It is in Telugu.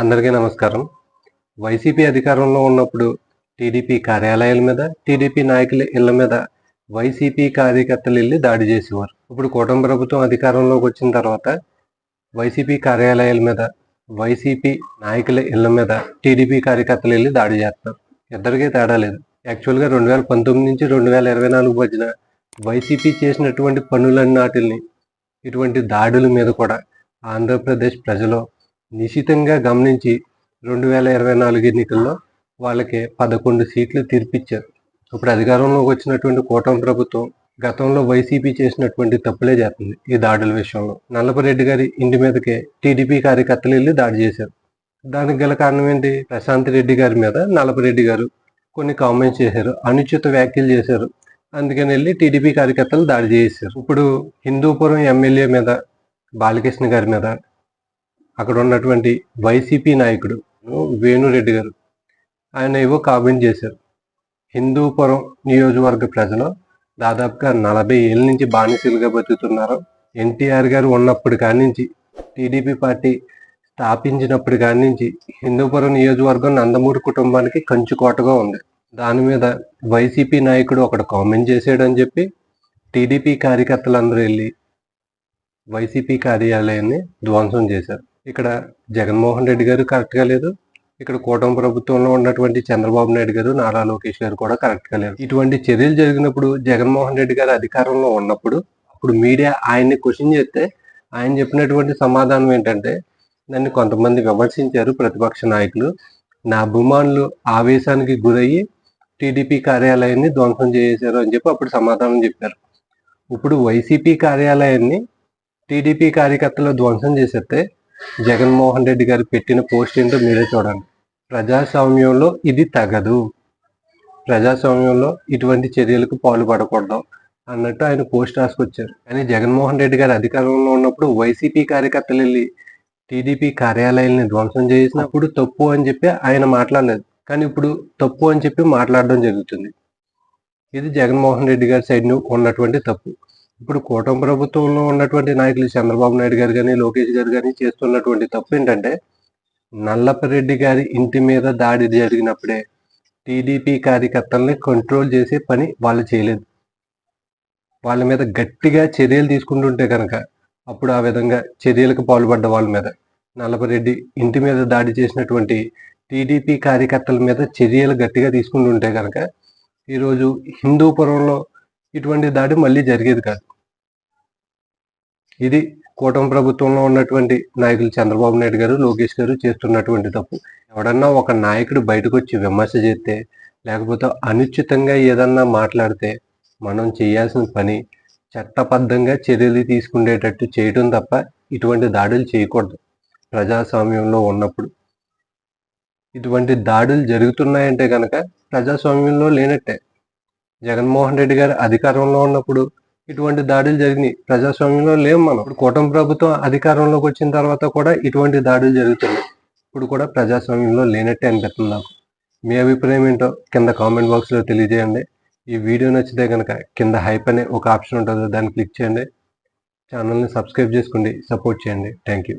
అందరికీ నమస్కారం. వైసీపీ అధికారంలో ఉన్నప్పుడు టీడీపీ కార్యాలయాల మీద టీడీపీ నాయకుల ఇళ్ళ మీద వైసీపీ కార్యకర్తలు వెళ్ళి దాడి చేసేవారు. ఇప్పుడు కూటమి ప్రభుత్వం అధికారంలోకి వచ్చిన తర్వాత వైసీపీ కార్యాలయాల మీద వైసీపీ నాయకుల ఇళ్ళ మీద టీడీపీ కార్యకర్తలు వెళ్ళి దాడి చేస్తారు ఇద్దరికీ తేడా లేదు. యాక్చువల్గా రెండు వేల పంతొమ్మిది నుంచి రెండు వేల ఇరవై నాలుగు మధ్యన వైసీపీ చేసినటువంటి పనులన్నిటిని ఇటువంటి దాడుల మీద కూడా ఆంధ్రప్రదేశ్ ప్రజలు నిశితంగా గమనించి రెండు వేల ఇరవై నాలుగు ఎన్నికల్లో వాళ్ళకి పదకొండు సీట్లు తీర్పిచ్చారు. ఇప్పుడు అధికారంలోకి వచ్చినటువంటి కూటమి ప్రభుత్వం గతంలో వైసీపీ చేసినటువంటి తప్పులే చేస్తుంది ఈ దాడుల విషయంలో. నల్లపరెడ్డి గారి ఇంటి మీదకే టీడీపీ కార్యకర్తలు వెళ్ళి దాడి చేశారు. దానికి గల కారణం ఏంటి? ప్రశాంత్ రెడ్డి గారి మీద నల్లపరెడ్డి గారు కొన్ని కామెంట్స్ చేశారు అనుచిత వ్యాఖ్యలు చేశారు. అందుకని వెళ్ళి టీడీపీ కార్యకర్తలు దాడి చేశారు. ఇప్పుడు హిందూపురం ఎమ్మెల్యే మీద బాలకృష్ణ గారి మీద అక్కడ ఉన్నటువంటి వైసీపీ నాయకుడు వేణురెడ్డి గారు. ఆయన ఏవో కామెంట్ చేశారు. హిందూపురం నియోజకవర్గ ప్రజలు దాదాపుగా నలభై ఏళ్ళ నుంచి బానిసలుగా బతుకుతున్నారు. ఎన్టీఆర్ గారు ఉన్నప్పుడు కాడి నుంచి టీడీపీ పార్టీ స్థాపించినప్పుడు కాడి నుంచి హిందూపురం నియోజకవర్గం నందమూరి కుటుంబానికి కంచుకోటగా ఉంది. దాని మీద వైసీపీ నాయకుడు ఒకడు కామెంట్ చేసాడని చెప్పి టీడీపీ కార్యకర్తలందరూ వెళ్ళి వైసీపీ కార్యాలయాన్ని ధ్వంసం చేశారు. ఇక్కడ జగన్మోహన్ రెడ్డి గారు కరెక్ట్గా లేదు. ఇక్కడ కూటమి ప్రభుత్వంలో ఉన్నటువంటి చంద్రబాబు నాయుడు గారు నారా లోకేష్ గారు కూడా కరెక్ట్గా లేరు. ఇటువంటి చర్యలు జరిగినప్పుడు జగన్మోహన్ రెడ్డి గారు అధికారంలో ఉన్నప్పుడు అప్పుడు మీడియా ఆయన్ని క్వశ్చన్ చేస్తే ఆయన చెప్పినటువంటి సమాధానం ఏంటంటే నన్ను కొంతమంది విమర్శించారు ప్రతిపక్ష నాయకులు. నా అభిమానులు ఆవేశానికి గురయ్యి టీడీపీ కార్యాలయాన్ని ధ్వంసం చేశారు అని చెప్పి అప్పుడు సమాధానం చెప్పారు. ఇప్పుడు వైసీపీ కార్యాలయాన్ని టీడీపీ కార్యకర్తలు ధ్వంసం చేసేస్తే జగన్మోహన్ రెడ్డి గారు పెట్టిన పోస్ట్ ఏంటో మీరే చూడండి. ప్రజాస్వామ్యంలో ఇది తగదు. ప్రజాస్వామ్యంలో ఇటువంటి చర్యలకు పాల్పడకూడదు అన్నట్టు ఆయన పోస్ట్ రాసుకొచ్చారు. కానీ జగన్మోహన్ రెడ్డి గారు అధికారంలో ఉన్నప్పుడు వైసీపీ కార్యకర్తలు వెళ్ళి టీడీపీ కార్యాలయాల్ని ధ్వంసం చేసినప్పుడు తప్పు అని చెప్పి ఆయన మాట్లాడలేదు. కానీ ఇప్పుడు తప్పు అని చెప్పి మాట్లాడడం జరుగుతుంది. ఇది జగన్మోహన్ రెడ్డి గారి సైడ్ ఉన్నటువంటి తప్పు. ఇప్పుడు కూటమి ప్రభుత్వంలో ఉన్నటువంటి నాయకులు చంద్రబాబు నాయుడు గారు కానీ లోకేష్ గారు కానీ చేస్తున్నటువంటి తప్పు ఏంటంటే నల్లపరెడ్డి గారి ఇంటి మీద దాడి జరిగినప్పుడే టీడీపీ కార్యకర్తల్ని కంట్రోల్ చేసే పని వాళ్ళు చేయలేదు. వాళ్ళ మీద గట్టిగా చర్యలు తీసుకుంటుంటే కనుక అప్పుడు ఆ విధంగా చర్యలకు పాల్పడ్డ వాళ్ళ మీద నల్లపరెడ్డి ఇంటి మీద దాడి చేసినటువంటి టీడీపీ కార్యకర్తల మీద చర్యలు గట్టిగా తీసుకుంటుంటే కనుక ఈరోజు హిందూపురంలో ఇటువంటి దాడి మళ్ళీ జరిగేది కాదు. ఇది కూటమి ప్రభుత్వంలో ఉన్నటువంటి నాయకులు చంద్రబాబు నాయుడు గారు లోకేష్ గారు చేస్తున్నటువంటి తప్పు. ఎవడన్నా ఒక నాయకుడు బయటకు వచ్చి విమర్శ చేస్తే లేకపోతే అనుచితంగా ఏదన్నా మాట్లాడితే మనం చేయాల్సిన పని చట్టబద్ధంగా చర్యలు తీసుకునేటట్టు చేయడం తప్ప ఇటువంటి దాడులు చేయకూడదు. ప్రజాస్వామ్యంలో ఉన్నప్పుడు ఇటువంటి దాడులు జరుగుతున్నాయంటే కనుక ప్రజాస్వామ్యంలో లేనట్టే. జగన్మోహన్ రెడ్డి గారు అధికారంలో ఉన్నప్పుడు ఇటువంటి దాడులు జరిగినాయి. ప్రజాస్వామ్యంలో లేవు మనం. ఇప్పుడు కూటమి ప్రభుత్వం అధికారంలోకి వచ్చిన తర్వాత కూడా ఇటువంటి దాడులు జరుగుతున్నాయి. ఇప్పుడు కూడా ప్రజాస్వామ్యంలో లేనట్టే అనిపిస్తుంది నాకు. మీ అభిప్రాయం ఏంటో కింద కామెంట్ బాక్స్లో తెలియజేయండి. ఈ వీడియో నచ్చితే కనుక కింద హైప్ అనే ఒక ఆప్షన్ ఉంటుంది దాన్ని క్లిక్ చేయండి. ఛానల్ని సబ్స్క్రైబ్ చేసుకోండి. సపోర్ట్ చేయండి. Thank you.